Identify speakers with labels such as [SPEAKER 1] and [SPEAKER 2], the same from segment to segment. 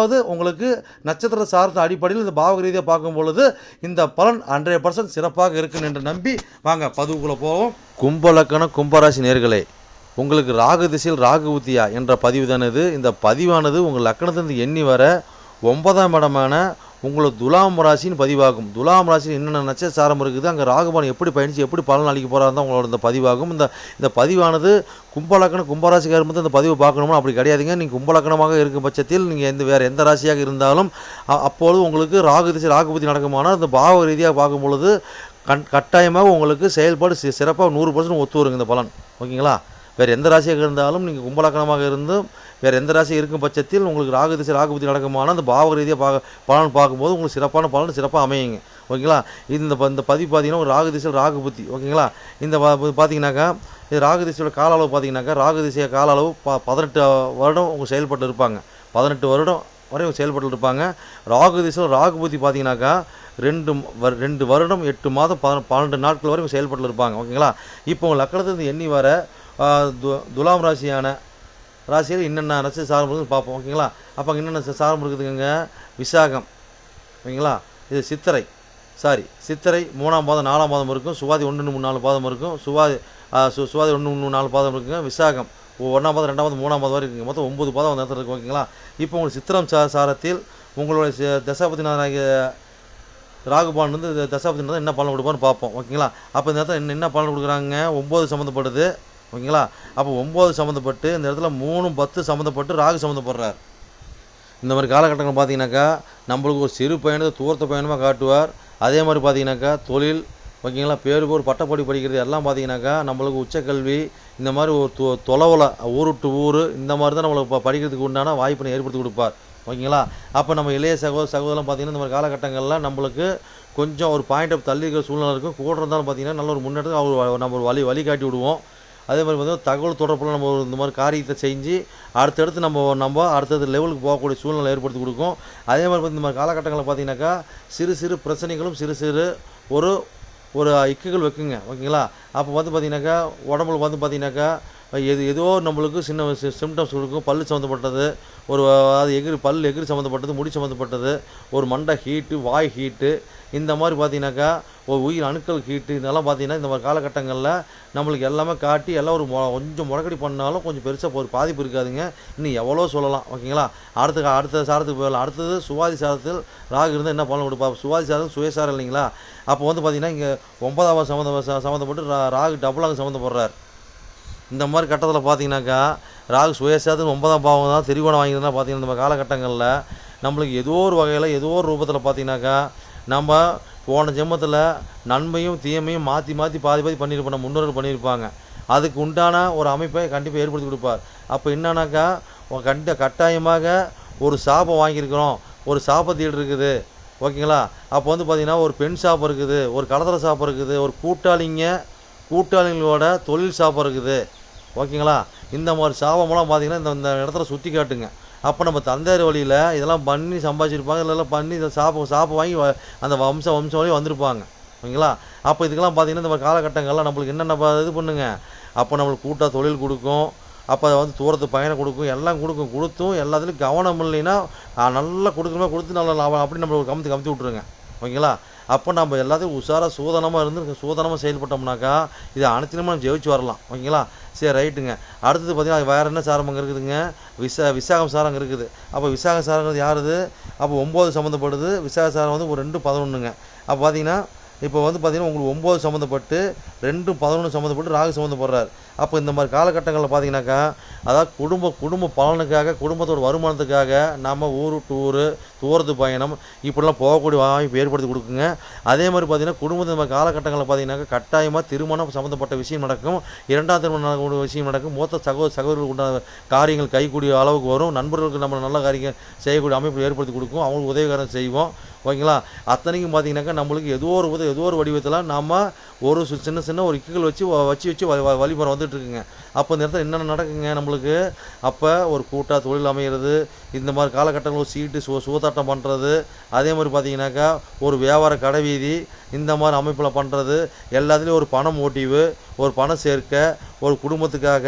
[SPEAKER 1] அதாவது உங்களுக்கு நட்சத்திர சார்ந்த அடிப்படையில் இந்த பாவக ரீதியாக பார்க்கும் பொழுது இந்த பலன் ஹண்ட்ரட் பர்சன்ட் சிறப்பாக இருக்குன்னு என்று நம்பி வாங்க பதிவுக்குள்ளே போவோம். கும்பலக்கணம் கும்பராசி நேர்களே உங்களுக்கு ராகு திசையில் ராகு உத்தியா என்ற பதிவு தானே இந்த பதிவானது உங்கள் லக்கணத்திலிருந்து எண்ணி வர ஒன்பதாம் இடமான உங்களுக்கு துலாம் ராசின்னு பதிவாகும். துலாம் ராசியில் என்னென்ன நட்சத்திரம் இருக்குது அங்கே ராகுபான் எப்படி பயணித்து எப்படி பலன் அளிக்க போகிறாரு தான் உங்களோட இந்த பதிவாகும். இந்த இந்த பதிவானது கும்பலக்கணம் கும்பராசிக்காரர் மட்டும் இந்த பதிவு பார்க்கணுமா அப்படி கிடையாதுங்க. நீங்கள் கும்பலக்கணமாக இருக்கும் பட்சத்தில் நீங்கள் எந்த வேறு எந்த ராசியாக இருந்தாலும் அப்பொழுது உங்களுக்கு ராகு திசை ராகுபதி நடக்குமானால் இந்த பாவ ரீதியாக பார்க்கும் பொழுது கண் கட்டாயமாக உங்களுக்கு செயல்பாடு சிறப்பாக நூறு பர்சன்ட் ஒத்து வருங்க இந்த பலன். ஓகேங்களா? வேறு எந்த ராசியாக இருந்தாலும் நீங்கள் கும்பலக்கணமாக இருந்தும் வேறு எந்த ராசி இருக்கும் பட்சத்தில் உங்களுக்கு ராகு திசை ராகு புத்தி நடக்குமானால் அந்த பாவ ரீதியாக பார்க்க பலன் பார்க்கும்போது உங்களுக்கு சிறப்பான பலன் சிறப்பாக அமையுங்க. ஓகேங்களா? இந்த ப- இந்த பதிவு பார்த்தீங்கன்னா ஒரு ராகு திசையில் ராகு புத்தி. ஓகேங்களா? இந்த பார்த்தீங்கன்னாக்கா இது ராகு திசையோட கால அளவு பார்த்தீங்கன்னாக்கா ராகு திசைய கால அளவு ப பதினெட்டு வருடம் உங்கள் செயல்பட்டு இருப்பாங்க. பதினெட்டு வருடம் வரையும் செயல்பட்டு இருப்பாங்க. ராகு திசையில் ராகு புத்தி பார்த்தீங்கன்னாக்கா ரெண்டு வரு- ரெண்டு வருடம் எட்டு மாதம் பத பன்னெண்டு நாட்கள் வரை செயல்பட்டு இருப்பாங்க. ஓகேங்களா? இப்போ உங்கள் லக்கணத்துலேருந்து எண்ணி வர து- துலாம் ராசியான ராசியில் என்னென்ன நட்சத்திர சாரம் இருக்குதுன்னு பார்ப்போம் ஓகேங்களா? அப்போ என்னென்ன சாரம் இருக்குதுங்க விசாகம் ஓகேங்களா? இது சித்திரை சாரி சித்திரை மூணாம் பாதம் நாலாம் பாதம் இருக்கும் சுவாதி ஒன்று மூணு நாலு பாதம் இருக்கும் சுவாதி சு சுவாதி ஒன்று மூணு நாலு பாதம் இருக்குங்க விசாகம் ஒன்றாம் பாதம் ரெண்டாம் பாதம் மூணாம் பாதம் வரை இருக்குங்க மொத்தம் ஒம்பது பாதம் அந்த இடத்துல இருக்கு ஓகேங்களா? இப்போ உங்களுக்கு சித்திரம் சா சாரத்தில் உங்களுடைய சி- தசாபதிநாதனாகிய ராகுபான் வந்து தசாபதிநாதன் என்ன பலன் கொடுப்பான்னு பார்ப்போம் ஓகேங்களா? அப்போ இந்த இடத்துல என்ன என்ன பலன் கொடுக்குறாங்க? ஒம்பது சம்மந்தப்படுது ஓகேங்களா? அப்போ ஒம்பது சம்மந்தப்பட்டு இந்த இடத்துல மூணு பத்து சம்மந்தப்பட்டு ராகு சம்மந்தப்படுறார். இந்த மாதிரி காலகட்டங்கள் பார்த்தீங்கன்னாக்கா நம்மளுக்கு ஒரு சிறு பயணத்தை தூரத்த பயணமாக காட்டுவார். அதே மாதிரி பார்த்தீங்கன்னாக்கா தொழில் ஓகேங்களா பேர் போர் பட்டப்படி படிக்கிறது எல்லாம் பார்த்தீங்கன்னாக்கா நம்மளுக்கு உச்சக்கல்வி இந்த மாதிரி ஒரு தொ தொலைவில் ஊர் விட்டு ஊர் இந்த மாதிரி தான் நம்மளுக்கு ப- படிக்கிறதுக்கு உண்டான வாய்ப்பினை ஏற்படுத்தி கொடுப்பார். ஓகேங்களா? அப்போ நம்ம இளைய சகோதர சகோதரம் பார்த்தீங்கன்னா இந்த மாதிரி காலகட்டங்களில் நம்மளுக்கு கொஞ்சம் ஒரு பாயிண்ட் ஆஃப் தள்ளி இருக்கிற சூழ்நிலை இருக்கும். கூட இருந்தாலும் பார்த்தீங்கன்னா நல்ல ஒரு முன்னேற்றத்துக்கு அவர் நம்ம ஒரு வழி வழி காட்டி விடுவோம். அதே மாதிரி பார்த்தீங்கன்னா தகவல் தொடர்பில் நம்ம இந்த மாதிரி காரியத்தை செஞ்சு அடுத்தடுத்து நம்ம நம்ம அடுத்தடுத்த லெவலுக்கு போகக்கூடிய சூழ்நிலை ஏற்படுத்தி கொடுக்கும். அதே மாதிரி பார்த்து இந்த மாதிரி காலகட்டங்களில் பார்த்தீங்கன்னாக்கா சிறு சிறு பிரச்சனைகளும் சிறு சிறு ஒரு ஒரு இக்குகள் வைக்குங்க. ஓகேங்களா? அப்போ வந்து பார்த்தீங்கன்னாக்கா உடம்புல வந்து பார்த்தீங்கன்னாக்கா எது ஏதோ நம்மளுக்கு சின்ன சிம்டம்ஸ் கொடுக்கும். பல்லு சம்மந்தப்பட்டது ஒரு அது எகிரி பல் எகிரி சம்மந்தப்பட்டது முடி சம்மந்தப்பட்டது ஒரு மண்டை ஹீட்டு வாய் ஹீட்டு இந்த மாதிரி பார்த்தீங்கன்னாக்கா ஒரு உயிர் அணுக்கள் ஹீட்டு இதெல்லாம் பார்த்தீங்கன்னா இந்த மாதிரி காலகட்டங்களில் நம்மளுக்கு எல்லாமே காட்டி எல்லாம் ஒரு மொ- கொஞ்சம் முடக்கடி பண்ணாலும் கொஞ்சம் பெருசாக ஒரு பாதிப்பு இருக்காதுங்க. இன்னும் எவ்வளோ சொல்லலாம் ஓகேங்களா? அடுத்த அடுத்த சாரத்துக்கு போயிடலாம். அடுத்தது சுவாதி சாரத்தில் ராகு இருந்தால் என்ன பலன் கொடுப்பா சுவாதி சாரம் சுயசாரம் இல்லைங்களா? அப்போ வந்து பார்த்தீங்கன்னா இங்கே ஒன்பதாவது சம்மந்த சம்மந்தப்பட்டு ராகு ராகு டபுளாக சம்மந்தப்படுறார். இந்த மாதிரி கட்டத்தில் பார்த்தீங்கன்னாக்கா ராகு சுயசாதம் ஒன்பதாம் பாவம் தான் திரிகோணம் வாங்கியிருந்தா பார்த்தீங்கன்னா இந்த காலகட்டங்களில் நம்மளுக்கு ஏதோ ஒரு வகையில் ஏதோ ஒரு ரூபத்தில் பார்த்தீங்கன்னாக்கா நம்ம போன ஜென்மத்தில் நன்மையும் தீமையும் மாற்றி மாற்றி பாதி பாதி பண்ணியிருப்போம் நம்ம முன்னோர்கள் பண்ணியிருப்பாங்க அதுக்கு உண்டான ஒரு அமைப்பை கண்டிப்பாக ஏற்படுத்தி கொடுப்பார். அப்போ என்னன்னாக்கா கண்ட கட்டாயமாக ஒரு சாபம் வாங்கியிருக்கிறோம். ஒரு சாபத்தீடு இருக்குது. ஓகேங்களா? அப்போ வந்து பார்த்தீங்கன்னா ஒரு பெண் சாப்பை இருக்குது ஒரு கடத்தலை சாப்பை இருக்குது ஒரு கூட்டாளிங்க கூட்டாளிங்களோட தொழில் சாப்பை இருக்குது. ஓகேங்களா? இந்த மாதிரி சாபமெல்லாம் பார்த்தீங்கன்னா இந்த இந்த இடத்துல சுற்றி காட்டுங்க. அப்போ நம்ம தந்தையார் வழியில் இதெல்லாம் பண்ணி சம்பாதிச்சிருப்பாங்க. இதெல்லாம் பண்ணி இதை சாப்ப சாப்பம் வாங்கி வ- அந்த வம்ச வம்சம் வழி வந்திருப்பாங்க. ஓகேங்களா? அப்போ இதுக்கெல்லாம் பார்த்தீங்கன்னா இந்த காலகட்டங்கள்லாம் நம்மளுக்கு என்னென்ன இது பண்ணுங்க? அப்போ நம்மளுக்கு கூட்டாக தொழில் கொடுக்கும். அப்போ அதை வந்து தூரத்து பயணம் கொடுக்கும். எல்லாம் கொடுக்கும். கொடுத்தும் எல்லாத்துலேயும் கவனம் இல்லைன்னா நல்லா கொடுக்கணுமே? கொடுத்து நல்லா லாபம் அப்படி நம்ம கமத்து கமத்தி விட்ருங்க ஓகேங்களா? அப்போ நம்ம எல்லாத்தையும் உஷாராக சூதனமாக இருந்து சூதனமாக செயல்பட்டோம்னாக்கா இதை அனைத்திலுமே நம்ம ஜெயிச்சு வரலாம். ஓகேங்களா? சரி ரைட்டுங்க. அடுத்தது பார்த்தீங்கன்னா வேறு என்ன சாரம் அங்கே இருக்குதுங்க? விசா விசாகம் சாரம் அங்கே இருக்குது. அப்போ விசாக சாரங்கிறது யாருது? அப்போ ஒம்பது சம்மந்தப்படுது விசாக சாரம் வந்து ஒரு ரெண்டு பதினொன்றுங்க அப்போ பார்த்தீங்கன்னா இப்போ வந்து பார்த்தீங்கன்னா உங்களுக்கு ஒம்பது சம்மந்தப்பட்டு ரெண்டும் பதினொன்று சம்மந்தப்பட்டு ராகு சம்மந்தப்படுறார் அப்போ இந்த மாதிரி காலகட்டங்களில் பார்த்தீங்கன்னாக்கா அதாவது குடும்ப குடும்ப பலனுக்காக குடும்பத்தோட வருமானத்துக்காக நம்ம ஊர் டூர் தூரத்து பயணம் இப்படிலாம் போகக்கூடிய வாய்ப்பு ஏற்படுத்தி கொடுக்குங்க. அதே மாதிரி பார்த்தீங்கன்னா குடும்பத்து இந்த மாதிரி காலகட்டங்களில் பார்த்தீங்கன்னாக்கா கட்டாயமாக திருமணம் சம்மந்தப்பட்ட விஷயம் நடக்கும். இரண்டாம் திருமணம் நடக்கக்கூடிய விஷயம் நடக்கும். மூத்த சகோதர சகோதரர்களுக்கு உண்டான காரியங்கள் கைக்கூடிய அளவுக்கு வரும். நண்பர்களுக்கு நம்ம நல்ல காரியங்கள் செய்யக்கூடிய அமைப்பு ஏற்படுத்தி கொடுக்கும். அவங்களுக்கு உதவிகரம் செய்வோம். ஓகேங்களா? அத்தனைக்கும் பார்த்தீங்கன்னாக்கா நம்மளுக்கு ஏதோ ஒரு உதவி ஏதோ ஒரு வடிவத்தில் நம்ம ஒரு சின்ன சின்ன ஒரு இக்குகள் வச்சு வ- வச்சு வச்சு வ- வழிமுறை வந்து இருக்குங்க அப்போ இந்த இடத்துல என்னென்ன நடக்குங்க நம்மளுக்கு? அப்போ ஒரு கூட்டாக தொழில் அமைகிறது இந்த மாதிரி காலகட்டங்களில் ஒரு சீட்டு சு சூதாட்டம் பண்ணுறது அதே மாதிரி பார்த்தீங்கன்னாக்கா ஒரு வியாபார கடை வீதி இந்த மாதிரி அமைப்பில் பண்ணுறது எல்லாத்துலேயும் ஒரு பணம் மோட்டிவு ஒரு பணம் சேர்க்க ஒரு குடும்பத்துக்காக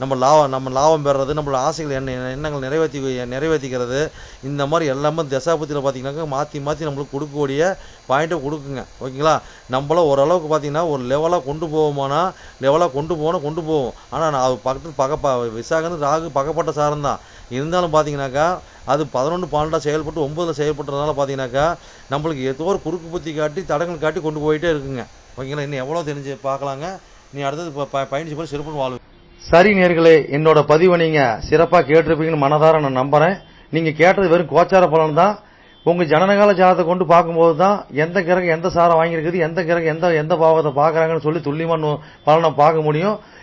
[SPEAKER 1] நம்ம லாபம் நம்ம லாபம் பெறுறது நம்மளோட ஆசைகள் என்ன எண்ணங்கள் நிறைவேற்றி நிறைவேற்றிக்கிறது இந்த மாதிரி எல்லாமே தசாபத்தியில் பார்த்தீங்கன்னாக்கா மாற்றி மாற்றி நம்மளுக்கு கொடுக்கக்கூடிய பாயிண்ட்டை கொடுக்குங்க. ஓகேங்களா? நம்மள ஓரளவுக்கு பார்த்தீங்கன்னா ஒரு லெவலாக கொண்டு போவோமானா லெவலாக கொண்டு போனால் கொண்டு போவோம். ஆனால் நான் அது பக்கத்து பக்க விசாகந்து ராகு பக்கப்பட்ட சாரம் தான். இருந்தாலும் பார்த்தீங்கன்னாக்கா அது பதினொன்று பன்னெண்டாக செயல்பட்டு ஒம்பதில் செயல்பட்டுறதுனால பார்த்தீங்கன்னாக்கா நம்மளுக்கு ஏதோ ஒரு குறுக்கு புத்தி காட்டி தடங்கள் காட்டி கொண்டு போயிட்டே இருக்குங்க. ஓகேங்களா? இன்னும் எவ்வளோ தெரிஞ்சு பார்க்கலாங்க நீ அடுத்தது ப- பயணிச்சு போய் சிறப்பு வாழ்வு சரி நேர்களே என்னோட பதிவை நீங்கள் சிறப்பாக கேட்டிருப்பீங்கன்னு மனதார நான் நம்புகிறேன் நீங்கள் கேட்டது வெறும் கோச்சார பலன் தான். உங்கள் ஜனனகால ஜாதத்தை கொண்டு பார்க்கும்போது தான் எந்த கிரகம் எந்த சாரம் வாங்கியிருக்குது எந்த கிரகம் எந்த எந்த பாவத்தை பார்க்குறாங்கன்னு சொல்லி துல்லியமான பலனை பார்க்க முடியும்.